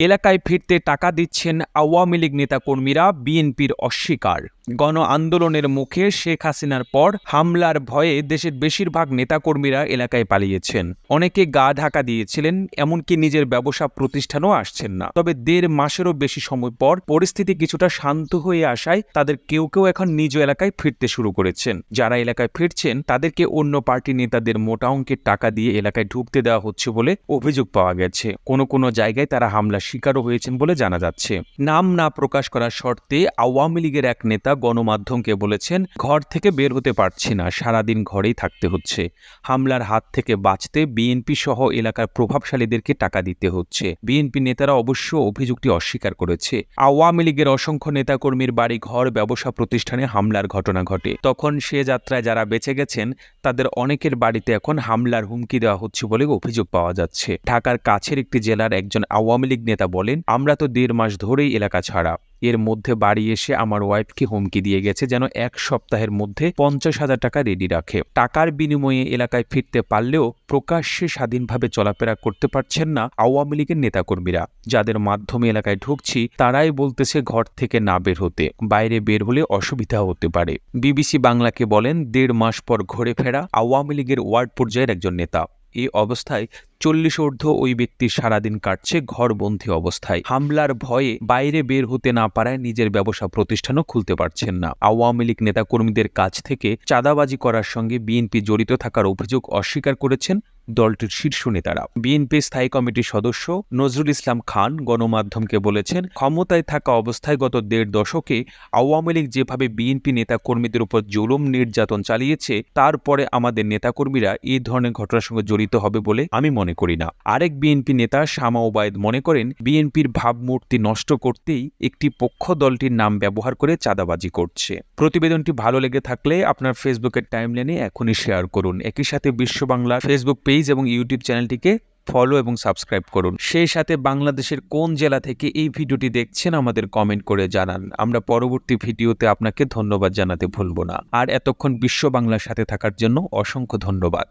এলাকায় ফিরতে টাকা দিচ্ছেন আওয়ামী লীগ নেতাকর্মীরা, বিএনপির অস্বীকার। গণ আন্দোলনের মুখে শেখ হাসিনার পর হামলার ভয়ে দেশের বেশিরভাগ নেতাকর্মীরা এলাকায় পালিয়েছেন। অনেকে গা ঢাকা দিয়েছিলেন, এমনকি নিজের ব্যবসা প্রতিষ্ঠানও আসছেন না। তবে দেড় মাসেরও বেশি সময় পর পরিস্থিতি কিছুটা শান্ত হয়ে আসায় তাদের কেউ কেউ এখন নিজ এলাকায় ফিরতে শুরু করেছেন। যারা এলাকায় ফিরছেন, তাদেরকে অন্য পার্টি নেতাদের মোটা অঙ্কের টাকা দিয়ে এলাকায় ঢুকতে দেওয়া হচ্ছে বলে অভিযোগ পাওয়া গেছে। কোনো কোনো জায়গায় তারা হামলা শিকারও হয়েছেন বলে জানা যাচ্ছে। নাম না প্রকাশ করার শর্তে আওয়ামী লীগের এক নেতা গণমাধ্যমকে বলেছেন, ঘর থেকে বের হতে পারছি না, সারাদিন ঘরেই থাকতে হচ্ছে। হামলার হাত থেকে বাঁচতে বিএনপি সহ এলাকার প্রভাবশালীদেরকে টাকা দিতে হচ্ছে। বিএনপি নেতারা অবশ্য অভিযোগটি অস্বীকার করেছে। আওয়ামী লীগের অসংখ্য নেতাকর্মীর বাড়ি, ঘর, ব্যবসা প্রতিষ্ঠানে হামলার ঘটনা ঘটে। তখন সে যাত্রায় যারা বেঁচে গেছেন, তাদের অনেকের বাড়িতে এখন হামলার হুমকি দেওয়া হচ্ছে বলে অভিযোগ পাওয়া যাচ্ছে। ঢাকার কাছের একটি জেলার একজন আওয়ামী লীগ নেতা বলেন, আমরা তো দেড় মাস ধরেই এলাকা ছাড়া। এর মধ্যে বাড়ি এসে আমার ওয়াইফকে হুমকি দিয়ে গেছে যেন এক সপ্তাহের মধ্যে পঞ্চাশ হাজার টাকা রেডি রাখে। টাকার বিনিময়ে এলাকায় ফিরতে পারলেও প্রকাশ্যে স্বাধীনভাবে চলাফেরা করতে পারছেন না আওয়ামী লীগের নেতাকর্মীরা। যাদের মাধ্যমে এলাকায় ঢুকছি, তারাই বলতেছে ঘর থেকে না বের হতে। বাইরে বের হলে অসুবিধা হতে পারে। বিবিসি বাংলাকে বলেন, দেড় মাস পর ঘরে ফেরা আওয়ামী লীগের ওয়ার্ড পর্যায়ের একজন নেতা। এই অবস্থায় চল্লিশ ঊর্ধ্ব ওই ব্যক্তি সারাদিন কাটছে ঘরবন্দি অবস্থায়। হামলার ভয়ে বাইরে বের হতে না পারায় নিজের ব্যবসা প্রতিষ্ঠানও খুলতে পারছেন না। আওয়ামী লীগ নেতাকর্মীদের কাছ থেকে চাঁদাবাজি করার সঙ্গে বিএনপি জড়িত থাকার অভিযোগ অস্বীকার করেছেন দলটির শীর্ষ নেতারা। বিএনপি স্থায়ী কমিটির সদস্য নজরুল ইসলাম খান গণমাধ্যমকে বলেছেন, ক্ষমতায় থাকা অবস্থায় গত দেড় দশকে আওয়ামী লীগ যেভাবে বিএনপি নেতাকর্মীদের উপর জুলুম নির্যাতন চালিয়েছে তারপরে আমাদের নেতাকর্মীরা এই ধরনের ঘটনার সঙ্গে জড়িত হবে বলে আমি মনে করি না। আরেক বিএনপি নেতা শামা ওবায়দ মনে করেন, বিএনপির ভাবমূর্তি নষ্ট করতেই একটি পক্ষ দলটির নাম ব্যবহার করে চাঁদাবাজি করছে। প্রতিবেদনটি ভালো লেগে থাকলে আপনার ফেসবুকের টাইমলাইনে এখনই শেয়ার করুন। একই সাথে বিশ্ব বাংলা ফেসবুক পেজ এবং ইউটিউব চ্যানেলটিকে ফলো এবং সাবস্ক্রাইব করুন। সেই সাথে বাংলাদেশের কোন জেলা থেকে এই ভিডিওটি দেখছেন আমাদের কমেন্ট করে জানান। আমরা পরবর্তী ভিডিওতে আপনাকে ধন্যবাদ জানাতে ভুলব না। আর এতক্ষণ বিশ্ব বাংলার সাথে থাকার জন্য অসংখ্য ধন্যবাদ।